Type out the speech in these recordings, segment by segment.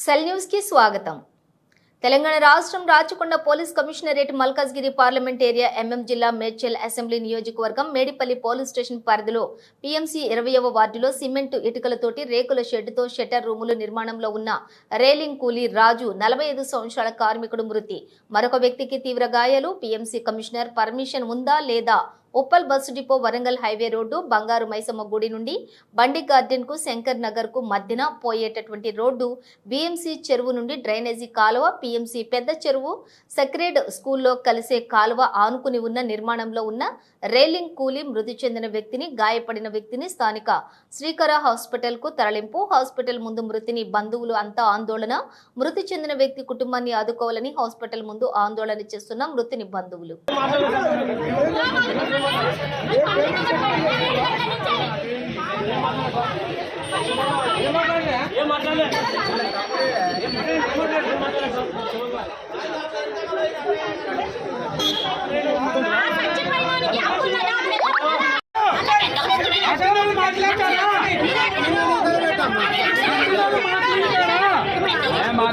Cell న్యూస్కి స్వాగతం. తెలంగాణ రాష్ట్రం Rachakonda police commissionerate Malkajgiri parliament area MM జిల్లా మేడ్చల్ అసెంబ్లీ నియోజకవర్గం మేడిపల్లి పోలీస్ స్టేషన్ పరిధిలో పీఎంసీ ఇరవయవ వార్డులో సిమెంటు ఇటుకలతోటి రేకుల షెడ్డుతో షట్టర్ రూములు నిర్మాణంలో ఉన్న రేలింగ్ కూలీ రాజు నలభై ఐదు సంవత్సరాల కార్మికుడు మృతి. మరొక వ్యక్తికి తీవ్ర గాయాలు పీఎంసీ కమిషనర్ పర్మిషన్ ఉందా లేదా Uppal bus depot Warangal highway road Bangaru Maisamma గుడి నుండి బండి గార్డెన్కు శంకర్ నగర్కు మధ్యన పోయేటటువంటి రోడ్డు బిఎంసి చెరువు నుండి డ్రైనేజీ కాలువ పిఎంసి పెద్ద చెరువు సెక్రేడ్ స్కూల్లో కలిసే కాలువ ఆనుకుని ఉన్న నిర్మాణంలో ఉన్న రైలింగ్ కూలి మృతి చెందిన వ్యక్తిని గాయపడిన వ్యక్తిని స్థానిక శ్రీకర హాస్పిటల్కు తరలింపు. హాస్పిటల్ ముందు మృతిని బంధువులు అంతా ఆందోళన. మృతి చెందిన వ్యక్తి కుటుంబాన్ని ఆదుకోవాలని హాస్పిటల్ ముందు ఆందోళన చేస్తున్న మృతిని బంధువులు అసలు మాట్లాడతారా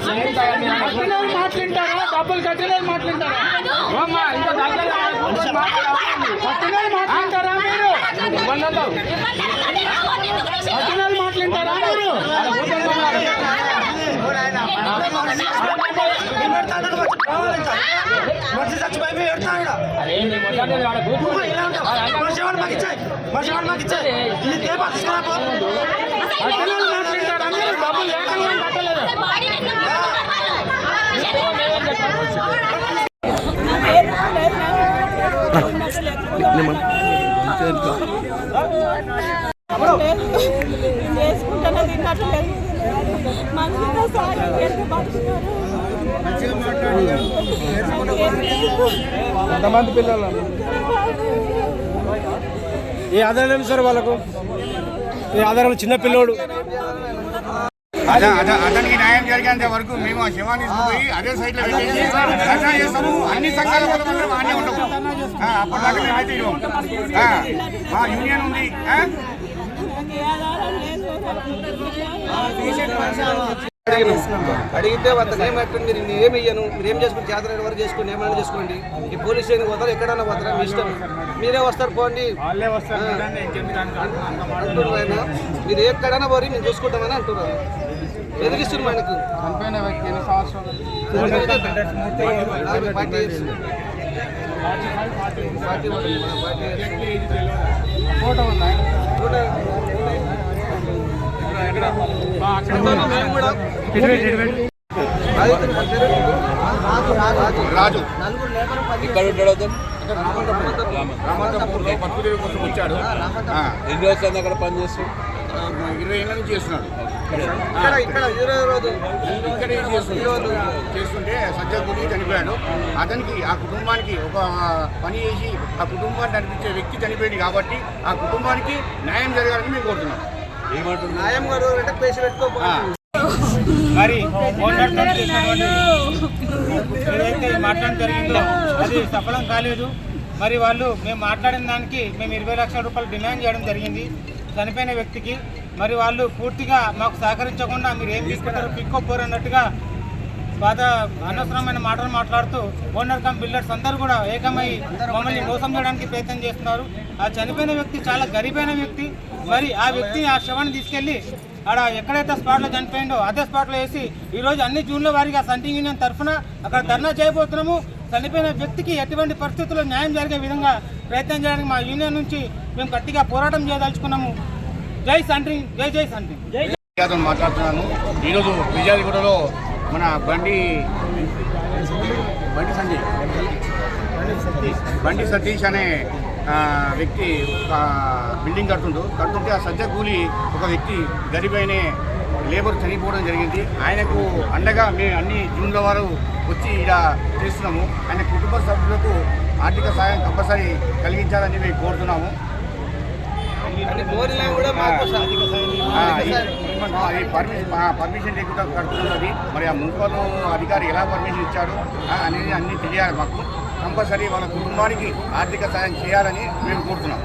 అసలు మాట్లాడతారా డబ్బులు కట్టిన మాట్లాడతారా కట్టిన మాట్లాడతారా మీరు? కట్టిన మాట్లాడతారా మీరు మనిషి చచ్చిపోయి పెడతాడు మనిషి వాడు మాకు ఇచ్చాయి. మనిషి వాడు మాకు ఇచ్చాయి. ఇది పేపర్ తీసుకురా పో. కట్టిన మాట్లాడతారా మీరు డబ్బులు లేకుండా కట్టలేదు చేసుకుంటానే తిన్నట్లేదు మంచిగా సాయం చేస్తే బతుకుతారు ఎంతమంది పిల్లలు. ఏ ఆధారం సార్ వాళ్ళకు? ఏ ఆధారం చిన్న పిల్లోడు. అతనికి న్యాయం జరిగేంత వరకు మేము ఆ శవాన్ని తీసుకుపోయి అదే సైట్లో ధర్నా చేస్తాము. అన్ని సంఘాల మాత్రం అన్నీ ఉండవు. ఆ, అప్పటిదాకా మేమైతే ఇవ్వం. ఆ, మా యూనియన్ ఉంది. ఏ అడిగితే అతను ఏమంటారు మీరు నేను ఏమి ఇయ్యను? మీరు ఏం చేసుకుని జాతర వరకు చేసుకోండి ఏమైనా చేసుకోండి. ఈ పోలీస్ స్టేషన్ పోతారు ఎక్కడైనా పోతారా? మీ ఇష్టం. మీరే వస్తారు పోండి. అంటున్నారు ఆయన. మీరు ఎక్కడైనా పోయి మేము చూసుకుంటామని అంటున్నారు. ఎదిరిస్తున్నారు ఆయనకు. ఫోటో ఉందా? మేము కూడా. రాజు. ఇక్కడ ఉంటాడు రామాంతపూర్. పట్టుదేవి కోసం వచ్చాడు. ఆ, ఎన్ని రోజులు అక్కడ పని చేస్తాడు ఇరవై ఏళ్ళ నుంచి చేస్తున్నాడు. ఇక్కడ చేస్తుంటే సజ్జగుడి చనిపోయాడు. అతనికి ఆ కుటుంబానికి ఒక పని చేసి ఆ కుటుంబాన్ని నడిపించే వ్యక్తి చనిపోయింది కాబట్టి ఆ కుటుంబానికి న్యాయం జరగాలని మేము కోరుతున్నాం. ఏమంటుంది న్యాయం గారు అంటే పేసి పెట్టుకో. మరి మొన్నటి ఏదైతే మాట్లాడడం జరిగిందో అది సఫలం కాలేదు. మరి వాళ్ళు మేము మాట్లాడిన దానికి మేము ఇరవై లక్షల రూపాయలు డిమాండ్ చేయడం జరిగింది చనిపోయిన వ్యక్తికి. మరి వాళ్ళు పూర్తిగా మాకు సహకరించకుండా మీరు ఏం తీసుకుంటారో పిక్కోపోరు అన్నట్టుగా బాధ అనవసరమైన మాటలు మాట్లాడుతూ ఓనర్ కమ్ బిల్డర్స్ అందరూ కూడా ఏకమై మమ్మల్ని మోసం చేయడానికి ప్రయత్నం చేస్తున్నారు. ఆ చనిపోయిన వ్యక్తి చాలా గరీబైన వ్యక్తి. మరి ఆ వ్యక్తిని ఆ శవాన్ని తీసుకెళ్ళి ఆడ ఎక్కడైతే స్పాట్లో చనిపోయిందో అదే స్పాట్లో వేసి ఈరోజు అన్ని జూన్ల వారిగా సంటింగ్ యూనియన్ తరఫున అక్కడ ధర్నా చేయబోతున్నాము. చనిపోయిన వ్యక్తికి ఎటువంటి పరిస్థితుల్లో న్యాయం జరిగే విధంగా ప్రయత్నం చేయడానికి మా యూనియన్ నుంచి మేము గట్టిగా పోరాటం చేయదలుచుకున్నాము. జై సంట్రింగ్ జై జై సంట్రింగ్ జై మాట్లాడుతున్నాను. ఈరోజు విజయగూడలో మన బండి బండి సంజయ్. బండి సతీష్ అనే వ్యక్తి ఒక బిల్డింగ్ కడుతుండు. కడుతుంటే ఆ సజ్జ కూలి ఒక వ్యక్తి గరిబైనే లేబర్ చనిపోవడం జరిగింది. ఆయనకు అండగా మేము అన్ని జూన్ల వారు వచ్చి ఇలా చేస్తున్నాము. ఆయన కుటుంబ సభ్యులకు ఆర్థిక సాయం కంపల్సరీ కలిగించాలని మేము కోరుతున్నాము. అది పర్మిషన్ లేకుండా కడుతున్నది. మరి ఆ మున్సిపల్ అధికారి ఎలా పర్మిషన్ ఇచ్చాడు? అనేది అన్ని తెలియాలి మాకు. కంపల్సరీ వాళ్ళ కుటుంబానికి ఆర్థిక సాయం చేయాలని మేము కోరుతున్నాం.